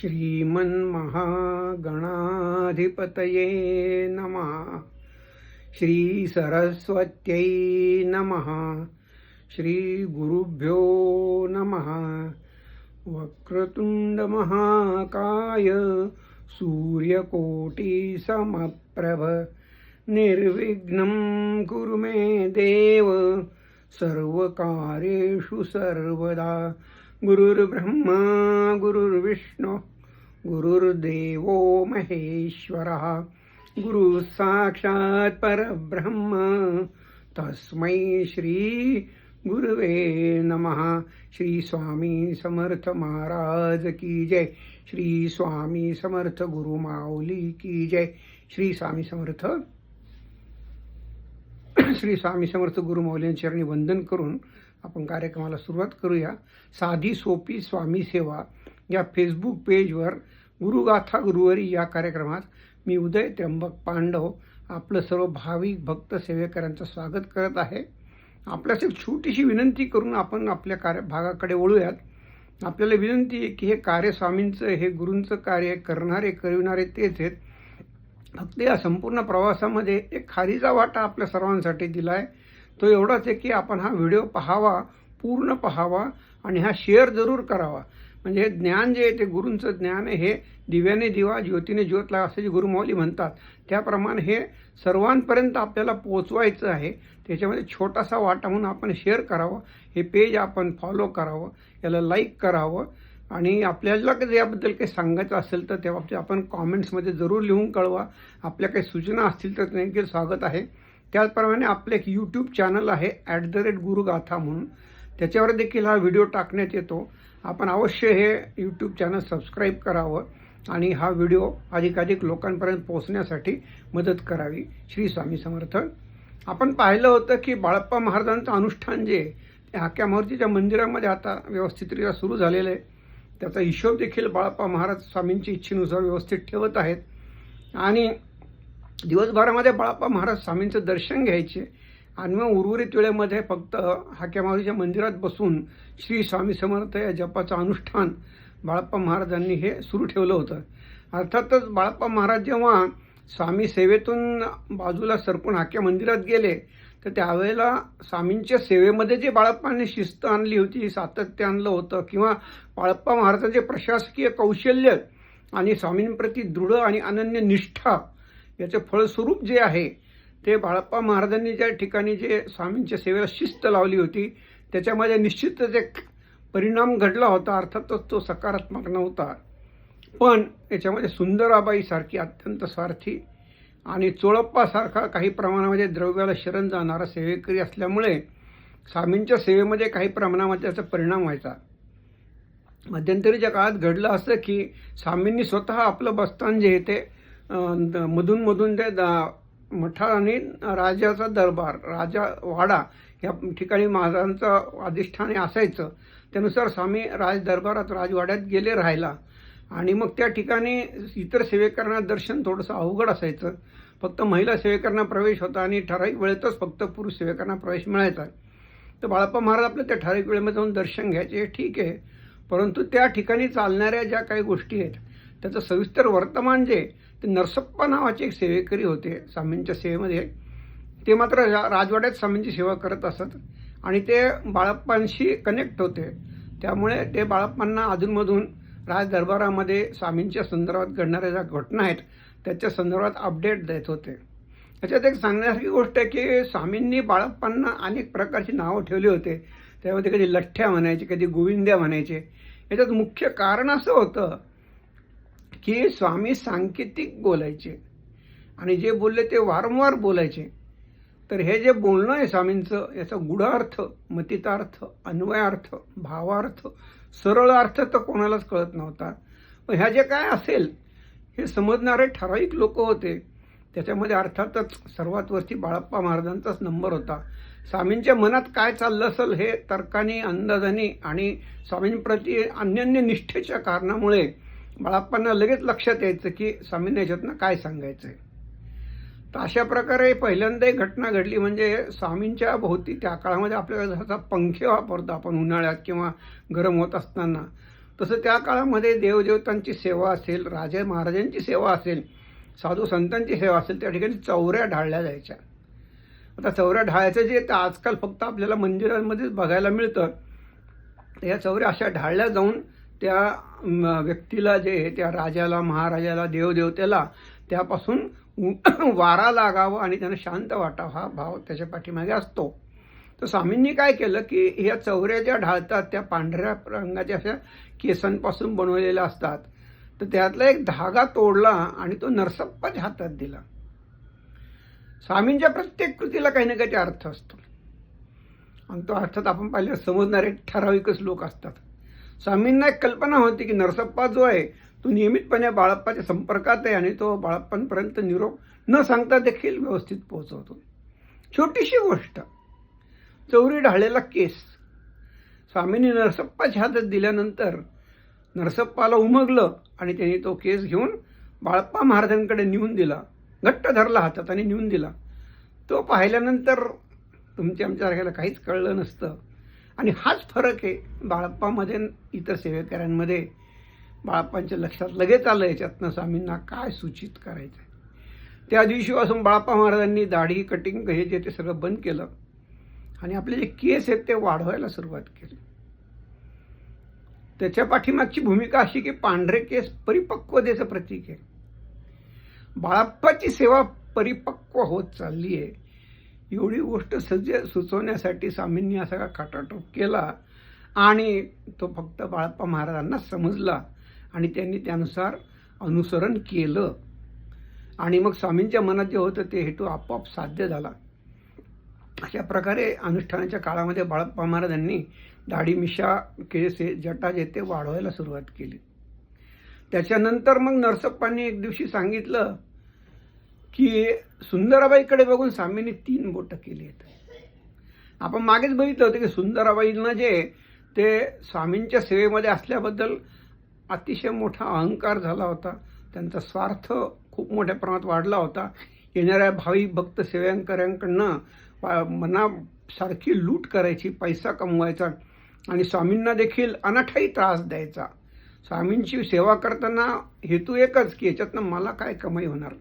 श्रीमन्महागणाधिपतये नमः। श्रीसरस्वत्यै नमः। श्रीगुरुभ्यो नमः। वक्रतुण्डमहाकाय सूर्यकोटिसमप्रभ। निर्विघ्नं कुरु मे देव। सर्वकार्येषु सर्वदा गुरुर्ब्रह्मा गुरुर्विष्णु गुरुर्देवो महेश्वरः। गुरु साक्षात परब्रह्म तस्मै श्री गुरुवे नमः। श्री स्वामी समर्थ महाराज की जय। श्री स्वामी समर्थ गुरु माऊली की जय। श्री स्वामी समर्थ श्री स्वामी समर्थ गुरु माऊलींच्या चरणी वंदन करून आपण कार्यक्रमाला सुरुवात करूया. साधी सोपी स्वामी सेवा. या फेसबुक पेजवर गुरुगाथा गुरुवारी या कार्यक्रमात मी उदय त्र्यंबक पांडव आपलं सर्व भाविक भक्त सेवेकरांचं स्वागत करत आहे. आपल्यास एक छोटीशी विनंती करून आपण आपल्या कार्य भागाकडे वळूयात. आपल्याला विनंती आहे की हे कार्य स्वामींचं हे गुरूंचं कार्य करणारे करविणारे तेच आहेत. फक्त या संपूर्ण प्रवासामध्ये एक खारीचा वाटा आपल्या सर्वांसाठी दिला आहे तो एवढाच आहे की आपण हा व्हिडिओ पाहावा पूर्ण पाहावा आणि हा शेअर जरूर करावा. म्हणजे हे ज्ञान जे आहे ते गुरूंचं ज्ञान आहे हे दिव्याने दिवा ज्योतीने ज्योतला असे जे गुरुमौली म्हणतात त्याप्रमाणे हे सर्वांपर्यंत आपल्याला पोचवायचं आहे. त्याच्यामध्ये छोटासा वाटा म्हणून आपण शेअर करावं हे पेज आपण फॉलो करावं याला लाईक करावं आणि आपल्याला याबद्दल काही सांगायचं असेल तर त्या बाबतीत आपण कॉमेंट्समध्ये जरूर लिहून कळवा. आपल्या काही सूचना असतील तर देखील स्वागत आहे. त्याचप्रमाणे आपलं एक यूट्यूब चॅनल आहे ॲट द रेट गुरुगाथा म्हणून. त्याच्यावर देखील हा व्हिडिओ टाकण्यात येतो. आपण अवश्य हे यूट्यूब चॅनल सबस्क्राईब करावं आणि हा व्हिडिओ अधिकाधिक लोकांपर्यंत पोहोचण्यासाठी मदत करावी. श्री स्वामी समर्थ. आपण पाहिलं होतं की बाळप्पा महाराजांचं अनुष्ठान जे आहे, ते हाक्या मारुतीच्या मंदिरामध्ये आता व्यवस्थितरित्या सुरू झालेलं आहे. त्याचा हिशोब देखील बाळप्पा महाराज स्वामींच्या इच्छेनुसार व्यवस्थित ठेवत आहेत. आणि दिवसभरामध्ये बाळप्पा महाराज स्वामींचं दर्शन घ्यायचे. आणि मग उर्वरित वेळेमध्ये फक्त हाक्यामारीच्या मंदिरात बसून श्री स्वामी समर्थ या जपाचं अनुष्ठान बाळप्पा महाराजांनी हे सुरू ठेवलं होतं. अर्थातच बाळप्पा महाराज जेव्हा स्वामी सेवेतून बाजूला सरकून हाक्या मंदिरात गेले तर त्यावेळेला स्वामींच्या सेवेमध्ये जे बाळप्पाने शिस्त आणली होती सातत्य आणलं होतं किंवा बाळप्पा महाराजांचे प्रशासकीय कौशल्य आणि स्वामींप्रती दृढ आणि अनन्य निष्ठा याचे फळस्वरूप जे आहे ते बाळप्पा महाराजांनी ज्या ठिकाणी जे स्वामींच्या सेवेला शिस्त लावली होती त्याच्यामध्ये निश्चितच एक परिणाम घडला होता अर्थातच तो सकारात्मक नव्हता. पण याच्यामध्ये सुंदराबाईसारखी अत्यंत स्वार्थी आणि चोळप्पासारखा काही प्रमाणामध्ये द्रव्याला शरण जाणारा सेवेकरी असल्यामुळे स्वामींच्या सेवेमध्ये काही प्रमाणामध्ये त्याचा परिणाम व्हायचा. मध्यंतरीच्या काळात घडलं असं की स्वामींनी स्वतः आपलं बस्तान जे आहे ते मधूनमधून द- ते दा मठा आणि राजाचा दरबार राजा वाडा या ठिकाणी महाराजांचं अधिष्ठान असायचं. त्यानुसार स्वामी राज दरबारात राजवाड्यात गेले राहायला. आणि मग त्या ठिकाणी इतर सेवेकरांना दर्शन थोडंसं अवघड असायचं. फक्त महिला सेवेकरांना प्रवेश होता आणि ठराविक वेळेतच फक्त पुरुष सेवेकरांना प्रवेश मिळायचा. तर बाळाप्पा महाराज आपलं त्या ठराविक वेळेमध्ये जाऊन दर्शन घ्यायचे हे ठीक आहे. परंतु त्या ठिकाणी चालणाऱ्या ज्या काही गोष्टी आहेत त्याचं सविस्तर वर्तमान जे ते नरसप्पा नावाचे एक सेवेकरी होते स्वामींच्या सेवेमध्ये. ते मात्र राजवाड्यात स्वामींची सेवा करत असत आणि ते बाळप्पांशी कनेक्ट होते. त्यामुळे ते बाळप्पांना अधूनमधून राज दरबारामध्ये स्वामींच्या संदर्भात घडणाऱ्या ज्या घटना आहेत त्याच्या संदर्भात अपडेट देत होते. त्याच्यात एक सांगण्यासारखी गोष्ट आहे की स्वामींनी बाळप्पांना अनेक प्रकारची नावं ठेवली होते. त्यामध्ये कधी लठ्ठ्या म्हणायचे कधी गोविंद्या म्हणायचे. याच्यात मुख्य कारण असं होतं की स्वामी सांकेतिक बोलायचे. आणि जे बोलले ते वारंवार बोलायचे. तर हे जे बोलणं आहे स्वामींचं याचा गुढार्थ मतितार्थ अन्वयार्थ भावार्थ सरळ अर्थ तर कोणालाच कळत नव्हता. पण ह्या जे काय असेल हे समजणारे ठराविक लोक होते. त्याच्यामध्ये अर्थातच सर्वात वरती बाळप्पा महाराजांचाच नंबर होता. स्वामींच्या मनात काय चाललं असेल हे तर्काने अंदाजाने आणि स्वामींप्रती अन्यन्य निष्ठेच्या कारणामुळे बाळप्पांना लगेच लक्षात यायचं की स्वामींना याच्यातनं काय सांगायचं आहे तर अशा प्रकारे पहिल्यांदा एक घटना घडली म्हणजे स्वामींच्या भोवती त्या काळामध्ये आपल्याला जसा पंखे वापरतो आपण उन्हाळ्यात किंवा गरम होत असताना तसं त्या काळामध्ये देवदेवतांची सेवा असेल राजे महाराजांची सेवा असेल साधू संतांची सेवा असेल त्या ठिकाणी चौऱ्या ढाळल्या जायच्या. आता चौऱ्या ढाळायचं जे आजकाल फक्त आपल्याला मंदिरांमध्येच बघायला मिळतं. तर या चौऱ्या अशा ढाळल्या जाऊन त्या व्यक्तीला जे त्या राजाला महाराजाला देवदेवतेला त्यापासून वारा लागावं आणि त्यांना शांत वाटावं हा भाव त्याच्या पाठीमागे असतो. तर स्वामींनी काय केलं की ह्या चौऱ्या ज्या ढाळतात त्या पांढऱ्या रंगाच्या अशा केसांपासून बनवलेल्या असतात. तर त्यातला एक धागा तोडला आणि तो नरसप्पाच्या हातात दिला. स्वामींच्या प्रत्येक कृतीला काही ना काही अर्थ असतो. आणि तो अर्थात आपण पाहिलं समजणारे ठराविकच लोक असतात. स्वामींना एक कल्पना होती की नरसप्पा जो आहे तो नियमितपणे बाळप्पाच्या संपर्कात आहे आणि तो बाळप्पांपर्यंत निरोप न सांगता देखील व्यवस्थित पोहोचवतो. छोटीशी गोष्ट चौरी ढाळलेला केस. स्वामींनी नरसप्पाच्या हातात दिल्यानंतर नरसप्पाला उमगलं आणि त्यांनी तो केस घेऊन बाळप्पा महाराजांकडे नेऊन दिला. घट्ट धरला हातात आणि नेऊन दिला. तो पाहिल्यानंतर तुमच्या आमच्यासारख्याला काहीच कळलं नसतं. आणि हाच फरक आहे. बाळप्पामध्ये इतर सेवेकऱ्यांमध्ये बाळप्पांच्या लक्षात लगेच आलं याच्यातनं स्वामींना काय सूचित करायचं आहे त्या दिवशीपासून बाळप्पा महाराजांनी दाढी कटिंग हे जे ते सगळं बंद केलं. आणि आपले जे केस आहेत ते वाढवायला सुरुवात केली. त्याच्या पाठीमागची भूमिका अशी की पांढरे केस परिपक्वतेचं प्रतीक आहे. बाळप्पाची सेवा परिपक्व होत चालली आहे एवढी गोष्ट सज्ज सुचवण्यासाठी स्वामींनी असा का खाटाटोप केला आणि तो फक्त बाळप्पा महाराजांना समजला आणि त्यांनी त्यानुसार अनुसरण केलं. आणि मग स्वामींच्या मनात जे होतं ते हेतू आपोआप साध्य झाला. अशा प्रकारे अनुष्ठानाच्या काळामध्ये बाळप्पा महाराजांनी दाढी मिशा केसे जटा जे ते वाढवायला सुरुवात केली. त्याच्यानंतर मग नरसप्पांनी एक दिवशी सांगितलं की सुंदराबाईकडे बघून स्वामींनी तीन बोटं केली आहेत. आपण मागेच बघितलं होतं की सुंदराबाईंना जे ते स्वामींच्या सेवेमध्ये असल्याबद्दल अतिशय मोठा अहंकार झाला होता. त्यांचा स्वार्थ खूप मोठ्या प्रमाणात वाढला होता. येणाऱ्या भावी भक्त सेवकऱ्यांकडनं मनासारखी लूट करायची पैसा कमवायचा आणि स्वामींना देखील अनाठाई त्रास द्यायचा. स्वामींची सेवा करताना हेतू एकच की याच्यातनं मला काय कमाई होणार?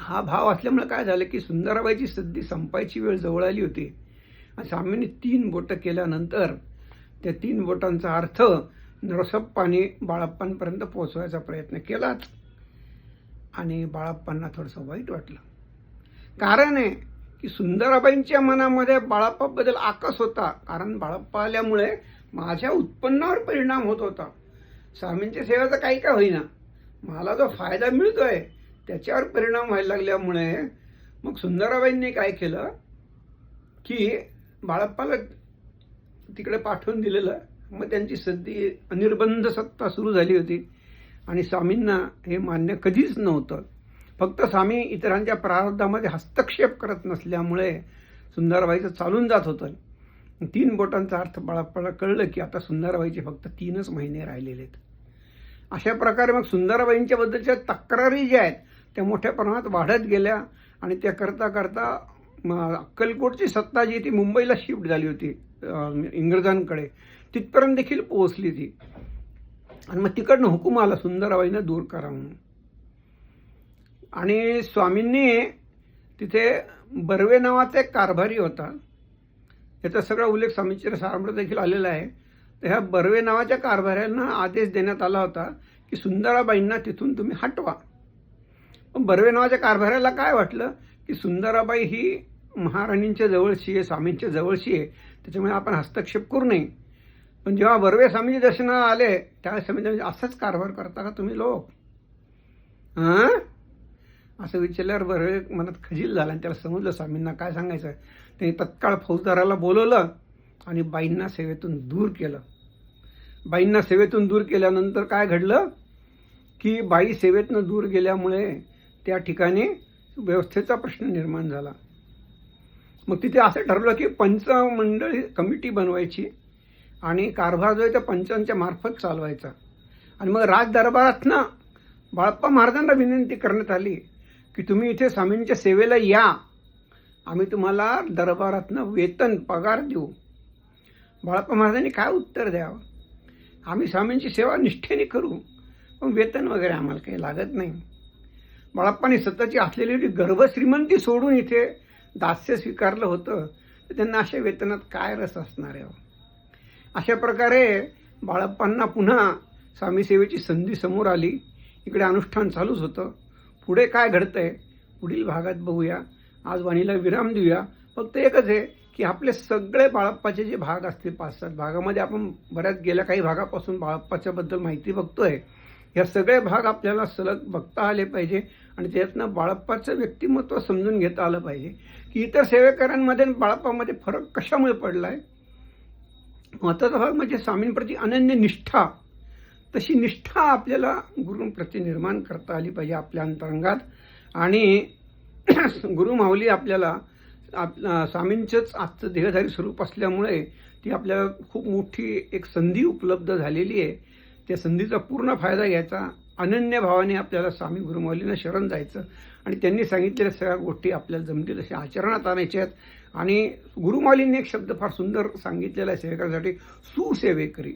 हा भाव असल्यामुळे काय झालं की सुंदराबाईची सद्दी संपायची वेळ जवळ आली होती. स्वामींनी तीन बोटं केल्यानंतर त्या तीन बोटांचा अर्थ नरसप्पाने बाळप्पांपर्यंत पोचवायचा प्रयत्न केलाच. आणि बाळप्पांना थोडंसं वाईट वाटलं. कारण आहे की सुंदराबाईंच्या मनामध्ये बाळप्पाबद्दल आकस होता. कारण बाळप्पा आल्यामुळे माझ्या उत्पन्नावर परिणाम होत होता. स्वामींच्या सेवेचा काही काय होईना. मला जो फायदा मिळतोय त्याच्यावर परिणाम व्हायला लागल्यामुळे मग सुंदराबाईंनी काय केलं? की बाळप्पाला तिकडे पाठवून दिलेलं. मग त्यांची सद्दी अनिर्बंध सत्ता सुरू झाली होती. आणि स्वामींना हे मान्य कधीच नव्हतं. फक्त स्वामी इतरांच्या प्रारब्धामध्ये हस्तक्षेप करत नसल्यामुळे सुंदराबाईचं चालून जात होतं. तीन बोटांचा अर्थ बाळाप्पाला कळलं की आता सुंदराबाईचे फक्त तीनच महिने राहिलेले आहेत. अशा प्रकारे मग सुंदराबाईंच्याबद्दलच्या तक्रारी ज्या आहेत त्या मोठ्या प्रमाणात वाढत गेल्या आणि त्या करता करता अक्कलकोटची सत्ता जी ती मुंबईला शिफ्ट झाली होती इंग्रजांकडे तिथपर्यंत देखील पोहोचली ती. आणि मग तिकडनं हुकूम आला सुंदराबाईनं दूर करा म्हणून. आणि स्वामींनी तिथे बर्वे नावाचा एक कारभारी होता. याचा सगळा उल्लेख स्वामींच्या सारामृत देखील आलेला आहे. तर ह्या बर्वे नावाच्या कारभाऱ्यांना आदेश देण्यात आला होता की सुंदराबाईंना तिथून तुम्ही हटवा. बर्वे नावाच्या कारभाऱ्याला काय वाटलं? की सुंदराबाई ही महाराणींच्या जवळची आहे स्वामींच्या जवळची आहे त्याच्यामुळे आपण हस्तक्षेप करू नये. पण जेव्हा बर्वे स्वामींच्या दर्शनाला आले त्यावेळेस स्वामी म्हणजे असंच कारभार करता का तुम्ही लोक? हां असं विचारल्यावर बर्वे मनात खजील झाला आणि त्याला समजलं स्वामींना काय सांगायचं त्यांनी तत्काळ फौजदाराला बोलवलं आणि बाईंना सेवेतून दूर केलं. बाईंना सेवेतून दूर केल्यानंतर काय घडलं? की बाई सेवेतनं दूर गेल्यामुळे त्या ठिकाणी व्यवस्थेचा प्रश्न निर्माण झाला. मग तिथे असं ठरवलं की पंचमंडळी कमिटी बनवायची आणि कारभार जो आहे त्या पंचांच्या मार्फत चालवायचा. आणि मग राजदरबारातनं बाळप्पा महाराजांना विनंती करण्यात आली की तुम्ही इथे स्वामींच्या सेवेला या. आम्ही तुम्हाला दरबारातनं वेतन पगार देऊ. बाळप्पा महाराजांनी काय उत्तर द्यावं? आम्ही स्वामींची सेवा निष्ठेने करू. पण वेतन वगैरे आम्हाला काही लागत नाही. बाळप्पाने स्वतःची असलेली जी गर्भश्रीमंती सोडून इथे दास्य स्वीकारलं होतं तर त्यांना अशा वेतनात काय रस असणार आहे? अशा प्रकारे बाळप्पांना पुन्हा स्वामीसेवेची संधी समोर आली. इकडे अनुष्ठान चालूच होतं. पुढे काय घडतंय? पुढील भागात बघूया. आज वाणीला विराम देऊया. फक्त एकच आहे की आपले सगळे बाळप्पाचे जे भाग असतील पाच सात भागामध्ये आपण बऱ्याच गेल्या काही भागापासून बाळप्पाच्याबद्दल माहिती बघतोय. या सगळे भाग आपल्याला सलग बघता आले पाहिजे आणि त्यातनं बाळप्पाचं व्यक्तिमत्व समजून घेता आलं पाहिजे. की इतर सेवेकरांमध्ये आणि बाळप्पामध्ये फरक कशामुळे पडला आहे महत्त्वाचा भाग म्हणजे स्वामींप्रती अनन्य निष्ठा. तशी निष्ठा आपल्याला गुरुंप्रती निर्माण करता आली पाहिजे आपल्या अंतरंगात. आणि गुरु माऊली आपल्याला आप स्वामींचंच आजचं देहधारी स्वरूप असल्यामुळे ती आपल्याला खूप मोठी एक संधी उपलब्ध झालेली आहे. त्या संधीचा पूर्ण फायदा घ्यायचा. अनन्य भावाने आपल्याला स्वामी गुरुमौलींना शरण जायचं. आणि त्यांनी सांगितलेल्या सगळ्या गोष्टी आपल्याला जमतील अशा आचरणात आणायच्या आहेत. आणि गुरुमालींनी एक शब्द फार सुंदर सांगितलेला आहे सेवेकरासाठी सुसेवेकरी.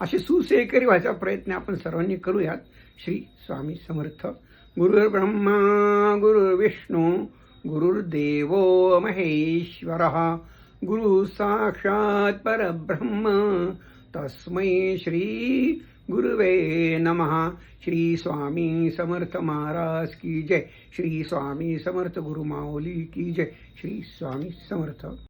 अशी सुसेवेकरी व्हायचा प्रयत्न आपण सर्वांनी करूयात. श्री स्वामी समर्थ. गुरुर् ब्रह्मा गुरुर्विष्णू गुरुर्देव महेश्वर. गुरु साक्षात परब्रह्म. तस्मै श्री गुरुवे नमः। श्री स्वामी समर्थ महाराज की जय। श्री स्वामी समर्थ गुरु माऊली की जय। श्री स्वामी समर्थ।